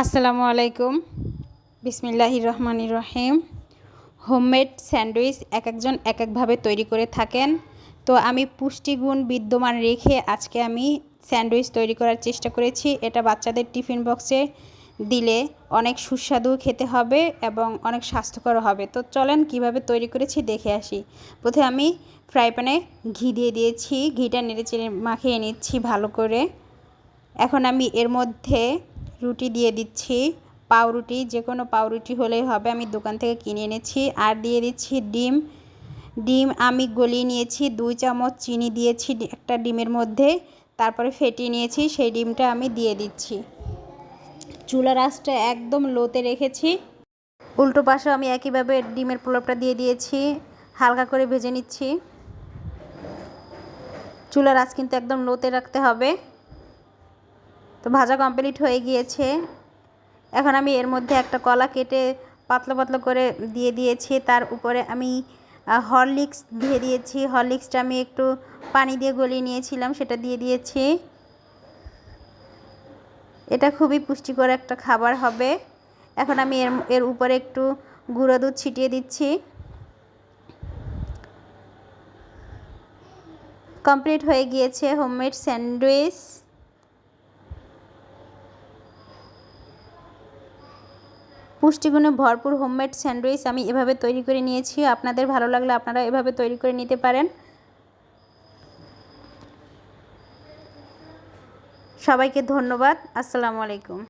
আসসালামু আলাইকুম। বিসমিল্লাহ রহমান রহিম। হোমমেড স্যান্ডউইচ এক একজন এক একভাবে তৈরি করে থাকেন। তো আমি পুষ্টিগুণ বিদ্যমান রেখে আজকে আমি স্যান্ডউইচ তৈরি করার চেষ্টা করেছি। এটা বাচ্চাদের টিফিন বক্সে দিলে অনেক সুস্বাদু খেতে হবে এবং অনেক স্বাস্থ্যকর হবে। তো চলেন কীভাবে তৈরি করেছি দেখে আসি। প্রথমে আমি ফ্রাই প্যানে ঘি দিয়ে দিয়েছি। ঘিটা নেড়ে চেড়ে মাখিয়ে নিচ্ছি ভালো করে। এখন আমি এর মধ্যে রুটি দিয়ে দিচ্ছি, পাউরুটি যে কোনো পাউরুটি হলেই হবে, আমি দোকান থেকে কিনে এনেছি। আর দিয়ে দিচ্ছি ডিম। ডিম আমি গলিয়ে নিয়েছি, দুই চামচ চিনি দিয়েছি একটা ডিমের মধ্যে, তারপরে ফেটিয়ে নিয়েছি, সেই ডিমটা আমি দিয়ে দিচ্ছি। চুলা রাসটা একদম লোতে রেখেছি। উল্টো পাশে আমি একইভাবে ডিমের পোলাপটা দিয়ে দিয়েছি, হালকা করে ভেজে নিচ্ছি। চুলার আঁচ কিন্তু একদম লোতে রাখতে হবে। তো ভাজা কমপ্লিট হয়ে গিয়েছে। এখন আমি এর মধ্যে একটা কলা কেটে পাতলা পাতলা করে দিয়ে দিয়েছি। তার উপরে আমি হরলিক্স দিয়ে দিয়েছি। হরলিক্সটা আমি একটু পানি দিয়ে গলিয়ে নিয়েছিলাম, সেটা দিয়ে দিয়েছি। এটা খুবই পুষ্টিকর একটা খাবার হবে। এখন আমি এর এর উপরে একটু গুঁড়ো দুধ ছিটিয়ে দিচ্ছি। কমপ্লিট হয়ে গিয়েছে হোমমেড স্যান্ডউইচ পুষ্টিগুণে ভরপুর হোমমেড স্যান্ডউইচ আমি এভাবে তৈরি করে নিয়েছি। আপনাদের ভালো লাগলে আপনারা এভাবে তৈরি করে নিতে পারেন। সবাইকে ধন্যবাদ। আসসালামু আলাইকুম।